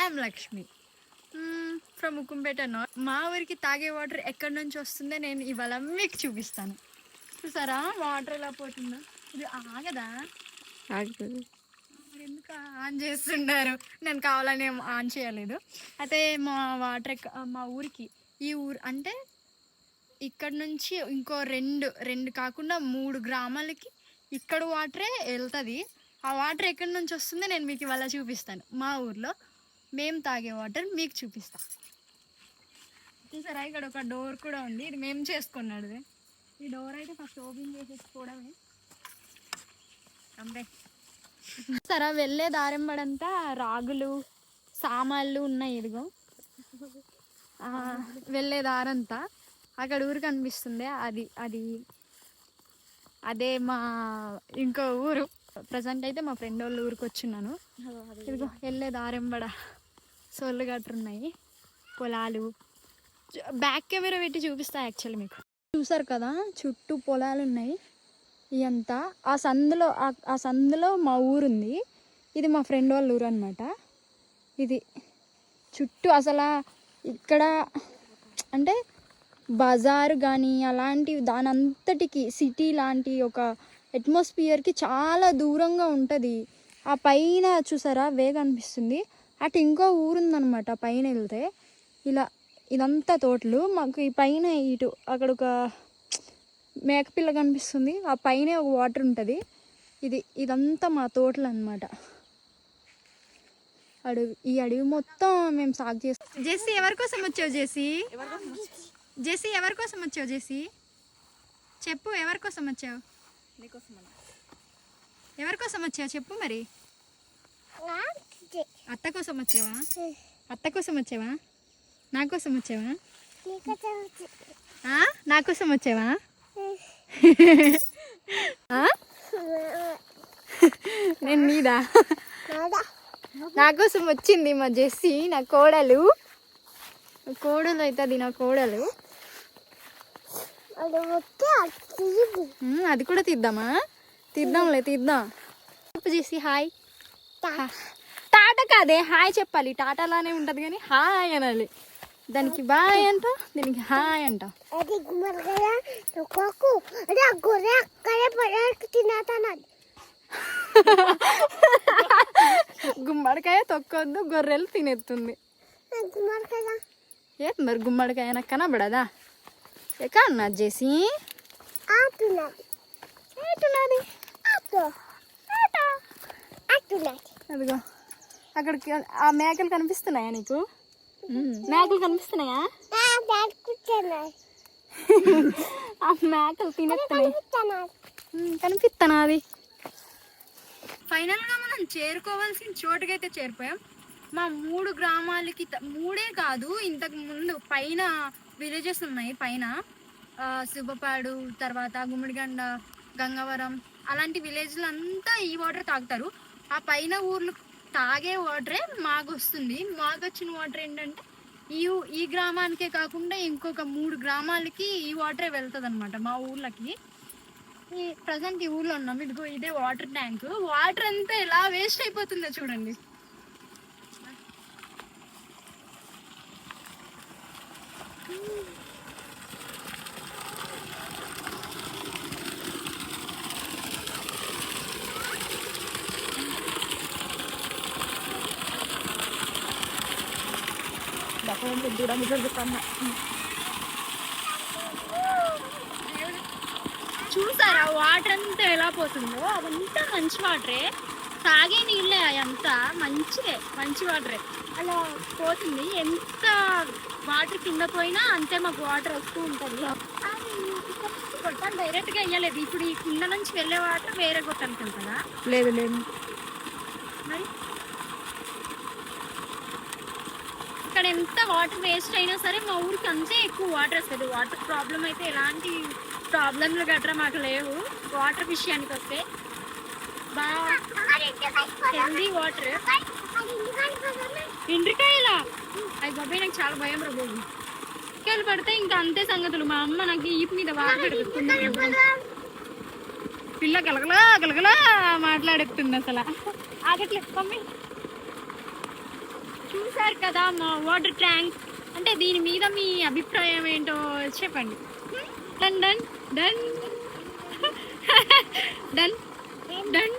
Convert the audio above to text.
I'm Lakshmi. From Mukumpeta north మా ఊరికి తాగే వాటర్ ఎక్కడి నుంచి వస్తుందో నేను ఇవాళ మీకు చూపిస్తాను. చూసారా? వాటర్ ఎలా పోతుందో? ఇది ఆగదా? ఆగుతుంది ఎందుకు ఆన్ చేస్తున్నారు? నేను కావాలని ఆన్ చేయలేదు. అయితే మా వాటర్ మా ఊరికి ఈ ఊరు అంటే ఇక్కడ నుంచి ఇంకో రెండు రెండు కాకుండా మూడు గ్రామాలకి ఇక్కడ వాటరే వెళ్తుంది. ఆ వాటర్ ఎక్కడి నుంచి వస్తుందో నేను మీకు ఇవాళ చూపిస్తాను. మా ఊర్లో మేము తాగే వాటర్ మీకు చూపిస్తాను చూసారా? ఇక్కడ ఒక డోర్ కూడా ఉంది. ఇది మేము చేసుకున్నాడు. ఈ డోర్ అయితే ఫస్ట్ ఓపెన్ చేసేసుకోవడమే. అంతే. సరే వెళ్ళే దారెంబడంతా రాగులు సామాన్లు ఉన్నాయి ఇదిగో. వెళ్ళే దారంతా. అక్కడ ఊరు కనిపిస్తుంది. అది అది అదే మా ఇంకో ఊరు. ప్రజెంట్ అయితే మా ఫ్రెండ్ వాళ్ళ ఊరికి వచ్చిన్నాను ఇదిగో వెళ్ళే దారెంబడ సొర్లు గట్ర ఉన్నాయి. పొలాలు. బ్యాక్ కెమెరా పెట్టి చూపిస్తా యాక్చువల్లీ మీకు. చూసారు కదా చుట్టూ పొలాలు ఉన్నాయి. ఇదంతా. ఆ సందులో ఆ- సందులో మా ఊరుంది. ఇది మా ఫ్రెండ్ వాళ్ళ ఊరు అనమాట ఇది చుట్టూ అసలు ఇక్కడ అంటే బజారు కానీ అలాంటి దాని అంతటికి సిటీ లాంటి ఒక అట్మాస్ఫియర్కి చాలా దూరంగా ఉంటుంది. ఆ పైన చూసారా? వేగ అనిపిస్తుంది. అటు ఇంకో ఊరుందనమాట పైన వెళ్తే ఇలా ఇదంతా తోటలు. మాకు ఈ పైన ఇటు అక్కడ ఒక మేకపిల్ల కనిపిస్తుంది. ఆ పైన ఒక వాటర్ ఉంటుంది. ఇది ఇదంతా మా తోటలు అనమాట అడవి ఈ అడవి మొత్తం మేము సాగు చేస్తాం జెస్సీ ఎవరి కోసం వచ్చావు జెస్సీ జెస్సీ ఎవరి కోసం వచ్చావు జెస్సీ చెప్పు ఎవరి కోసం వచ్చావు? ఎవరి కోసం వచ్చావు? చెప్పు మరి. అత్త కోసం వచ్చావా? అత్త కోసం వచ్చావా? నా కోసం వచ్చావా? నా కోసం వచ్చావా? నేను నీదా? నా కోసం వచ్చింది మా జెస్సీ నా కోడలు. కోడలు అవుతుంది నా కోడలు. అది కూడా తీద్దామా? తీద్దాంలే తీద్దాం. చెప్పు జెస్సీ హాయ్. టాటా కాదే. హాయ్ చెప్పాలి. టాటాలానే ఉంటుంది కానీ హాయ్ అనాలి. దానికి బాయ్ అంట దీనికి హాయ్ అంట. గుమ్మడికాయ తొక్కొద్దు గొర్రెలు తినేస్తుంది ఏ మరి గుమ్మడికాయ నాకు కనబడదా? ఎక్కడ అన్నా చేసి అదిగో. అక్కడికి ఆ మేకలు కనిపిస్తున్నాయా నీకు? మేకలు కనిపిస్తున్నాయా? ఆ మేకలు తినేస్తున్నాయి. కనిపిస్తానా అది ఫైనల్గా మనం చేరుకోవాల్సిన చోటుకైతే చేరిపోయాం. మా మూడు గ్రామాలకి మూడే కాదు ఇంతకు ముందు పైన విలేజెస్ ఉన్నాయి పైన. ఆ, శుభపాడు తర్వాత గుమ్మడిగండ గంగవరం అలాంటి విలేజ్లు అంతా ఈ వాటర్ తాగుతారు. ఆ పైన ఊర్లు తాగే వాటరే మాకు వస్తుంది మాకు వచ్చిన వాటర్ ఏంటంటే ఈ ఈ గ్రామానికే కాకుండా ఇంకొక మూడు గ్రామాలకి ఈ వాటరే వెళ్తుంది అనమాట మా ఊర్లకి. ఈ ప్రజెంట్ ఈ ఊర్లో ఉన్నాం. ఇదిగో ఇదే వాటర్ ట్యాంక్. వాటర్ అంతా ఎలా వేస్ట్ అయిపోతుందో చూడండి. చూసారా? వాటర్ అంతా ఎలా పోతుందో? అదంతా మంచి వాటరే తాగే నీళ్ళే అదంతా. మంచిదే. మంచి వాటరే అలా పోతుంది. ఎంత వాటర్ కింద పోయినా అంతే మాకు వాటర్ వస్తూ ఉంటుంది. గొట్టాలు డైరెక్ట్గా వేయలేదు ఇప్పుడు ఈ కింద నుంచి వెళ్ళే వాటర్ వేరే గొట్టానికి వెళ్తుందా లేదు లేదు. మరి? ఇక్కడ ఎంత వాటర్ వేస్ట్ అయినా సరే మా ఊరికి అంతే ఎక్కువ వాటర్ వస్తుంది వాటర్ ప్రాబ్లం అయితే ఎలాంటి ప్రాబ్లంలు గట్రా మాకు లేవు. వాటర్ విషయానికి వస్తే బాగా హెల్దీ వాటర్ ఎండ్రికాయలా? అది బాబాయ్ నాకు చాలా భయం రా బాబు. ఎండ్రికాయలు పడితే ఇంకా అంతే సంగతులు. మా అమ్మ నాకు ఈపు మీద వాటర్ పెడుతుంది. పిల్ల గలగలా గలగలా మాట్లాడేస్తుంది అసలు. ఆగట్లేదు మమ్మీ. చూసారు కదా మా వాటర్ ట్యాంక్? అంటే దీని మీద మీ అభిప్రాయం ఏంటో చెప్పండి. Done done done. Done done.